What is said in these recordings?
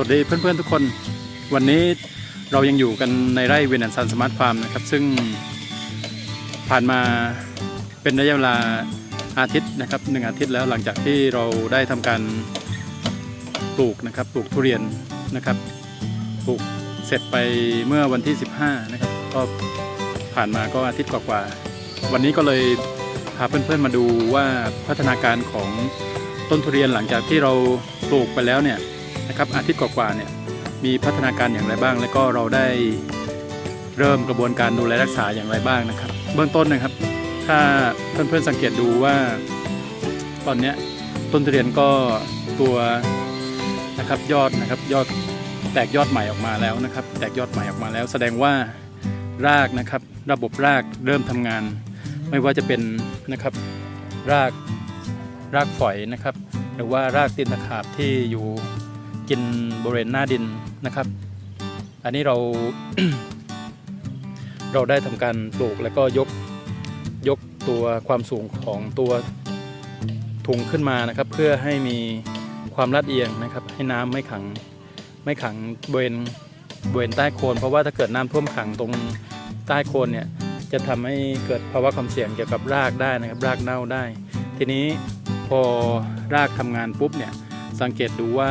วัสดีเพื่อนๆทุกคน วันนี้เรายังอยู่กันในไร่เวนแอนซันสมาร์ทฟาร์มนะครับ ซึ่งผ่านมาเป็นระยะเวลาอาทิตย์นะครับหนึ่งอาทิตย์แล้วหลังจากที่เราได้ทำการปลูกนะครับปลูกทุเรียนนะครับปลูกเสร็จไปเมื่อวันที่ 15 นะครับ ก็ผ่านมาก็อาทิตย์กว่าๆวันนี้ก็เลยพาเพื่อนๆมาดูว่าพัฒนาการของต้นทุเรียนหลังจากที่เราปลูกไปแล้วเนี่ย นะครับอาทิตย์กว่าๆเนี่ยมีพัฒนาการอย่างไรบ้าง แล้วก็เราได้เริ่มกระบวนการดูแลรักษาอย่างไรบ้างนะครับ เบื้องต้นนะครับ ถ้าเพื่อนๆสังเกตดูว่า ตอนนี้ต้นทุเรียนก็ตัวนะครับยอดนะครับยอดแตกยอดใหม่ออกมาแล้วนะครับ แตกยอดใหม่ออกมาแล้ว แสดงว่ารากนะครับ ระบบรากเริ่มทำงาน ไม่ว่าจะเป็นนะครับรากรากฝอยนะครับ หรือว่ารากตีนตะขาบที่อยู่ กินบริเวณหน้าดินนะครับ อันนี้เรา เราได้ทำการปลูกแล้วก็ยกยกตัวความสูงของตัวถุงขึ้นมานะครับ เพื่อให้มีความลาดเอียงนะครับ ให้น้ำไม่ขังไม่ขังบริเวณบริเวณใต้โคน เพราะว่าถ้าเกิดน้ำท่วมขังตรงใต้โคนเนี่ยจะทำให้เกิดภาวะความเสี่ยงเกี่ยวกับรากได้นะครับรากเน่าได้ ทีนี้พอรากทำงานปุ๊บเนี่ยสังเกตดูว่า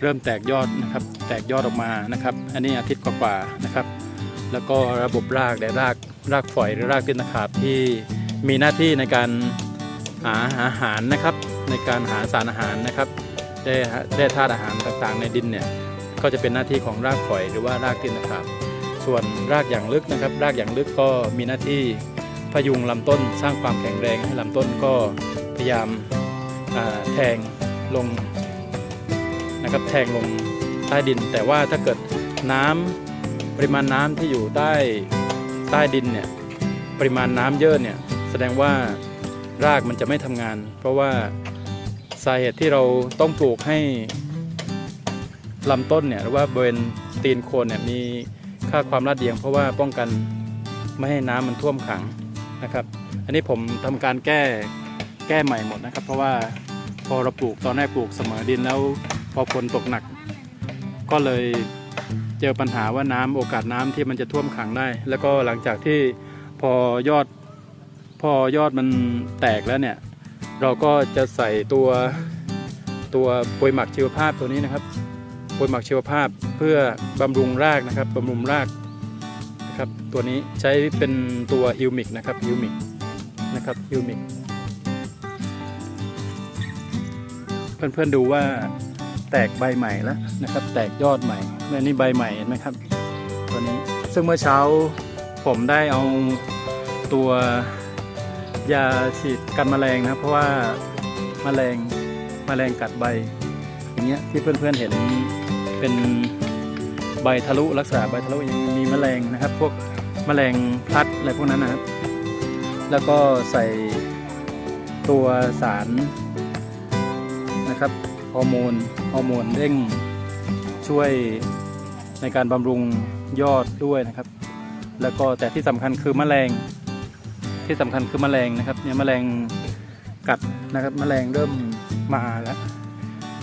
เริ่มแตกยอดนะครับ แตกยอดออกมานะครับ อันนี้อาทิตย์กว่าๆนะครับ แล้วก็ระบบรากและรากรากฝอยหรือรากตีนตะขาบที่มีหน้าที่ในการหาอาหารนะครับ ในการหาสารอาหารนะครับได้ได้ธาตุอาหารต่างๆในดินเนี่ยก็จะเป็นหน้าที่ของรากฝอยหรือว่ารากตีนตะขาบส่วนรากอย่างลึกนะครับ รากอย่างลึกก็มีหน้าที่พยุงลำต้นสร้างความแข็งแรงให้ลำต้นก็พยายามแทงลง นะครับแทงลงใต้ดิน แต่ว่าถ้าเกิดน้ำปริมาณน้ำที่อยู่ใต้ใต้ดินเนี่ยปริมาณน้ำเยอะเนี่ยแสดงว่ารากมันจะไม่ทำงาน เพราะว่าสาเหตุที่เราต้องปลูกให้ลำต้นเนี่ยหรือว่าบริเวณตีนโคนเนี่ยมีค่าความลาดเอียง เพราะว่าป้องกันไม่ให้น้ำมันท่วมขังนะครับ อันนี้ผมทำการแก้แก้ใหม่หมดนะครับ เพราะว่าพอเราปลูกตอนแรกปลูกเสมอดินแล้ว พอฝนตกหนัก ก็เลยเจอปัญหาว่าน้ำโอกาสน้ำที่มันจะท่วมขังได้ แล้วก็หลังจากที่พอยอดพอยอดมันแตกแล้วเนี่ย เราก็จะใส่ตัวตัวปุ๋ยหมักชีวภาพตัวนี้นะครับปุ๋ยหมักชีวภาพเพื่อบำรุงรากนะครับบำรุงรากนะครับ ตัวนี้ใช้เป็นตัวฮิวมิกนะครับฮิวมิกนะครับฮิวมิกเพื่อนๆดูว่า แตกใบใหม่แล้วนะครับ แตกยอดใหม่เมื่อนี้ใบใหม่เห็นไหมครับตัวนี้ซึ่งเมื่อเช้าผมได้เอาตัวยาฉีดกันแมลงนะครับเพราะว่าแมลงแมลงกัดใบ อย่างเงี้ยที่เพื่อนๆเห็นเป็นใบทะลุลักษณะใบทะลุยังมีแมลงนะครับ พวกแมลงพลัดอะไรพวกนั้นนะครับ แล้วก็ใส่ตัวสารนะครับ ฮอร์โมนฮอร์โมนเร่งช่วยในการบำรุงยอดด้วยนะครับ แล้วก็แต่ที่สำคัญคือแมลงที่สำคัญคือแมลงนะครับเนี่ยแมลงกัดนะครับแมลงเริ่มมาแล้ว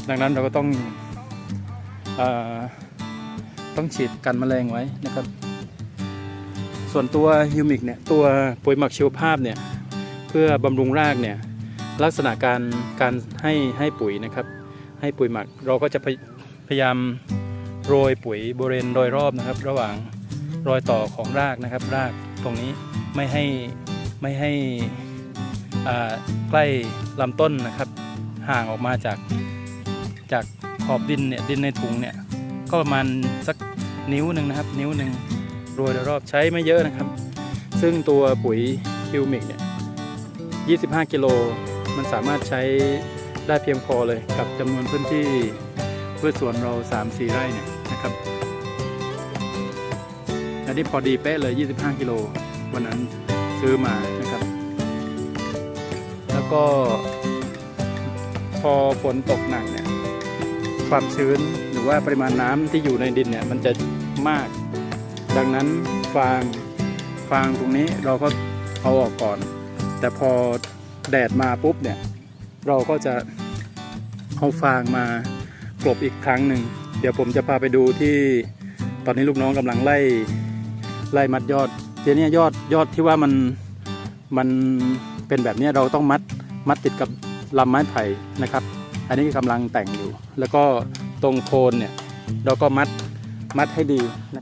ดังนั้นเราก็ต้องอต้องฉีดกันแมลงไว้นะครับ ส่วนตัวฮิวมิกเนี่ยตัวปุ๋ยหมักชีวภาพเนี่ยเพื่อบำรุงรากเนี่ยลักษณะการการให้ให้ปุ๋ยนะครับ ให้ปุ๋ยหมัก เราก็จะพยพยายามโรยปุ๋ยบริเวณโดยรอบนะครับ ระหว่างรอยต่อของรากนะครับ รากตรงนี้ไม่ให้ไม่ให้ใกล้ลำต้นนะครับ ห่างออกมาจากจากขอบดินเนี่ยดินในถุงเนี่ยก็ประมาณสักนิ้วหนึ่งนะครับ นิ้วหนึ่งโรยโดยรอบใช้ไม่เยอะนะครับ ซึ่งตัวปุ๋ยคิวมิกเนี่ย25 กิโลมันสามารถใช้ ได้เพียงพอเลยกับจำนวนพื้นที่พืชสวนเรา 3-4 ไร่เนี่ยนะครับอันนี้พอดีเป๊ะเลย 25 กิโลวันนั้นซื้อมานะครับ แล้วก็พอฝนตกหนักเนี่ยความชื้นหรือว่าปริมาณน้ำที่อยู่ในดินเนี่ยมันจะมาก ดังนั้นฟางฟางตรงนี้เราก็เอาออกก่อน แต่พอแดดมาปุ๊บเนี่ย เราก็จะเอาฟางมากลบอีกครั้งหนึ่ง เดี๋ยวผมจะพาไปดูที่ตอนนี้ลูกน้องกำลังไล่ไล่มัดยอดเดี๋ยวนี้ยอดยอดที่ว่ามันมันเป็นแบบนี้เราต้องมัดมัดติดกับลำไม้ไผ่นะครับ อันนี้กำลังแต่งอยู่ แล้วก็ตรงโคนเนี่ยเราก็มัดมัดให้ดีนะ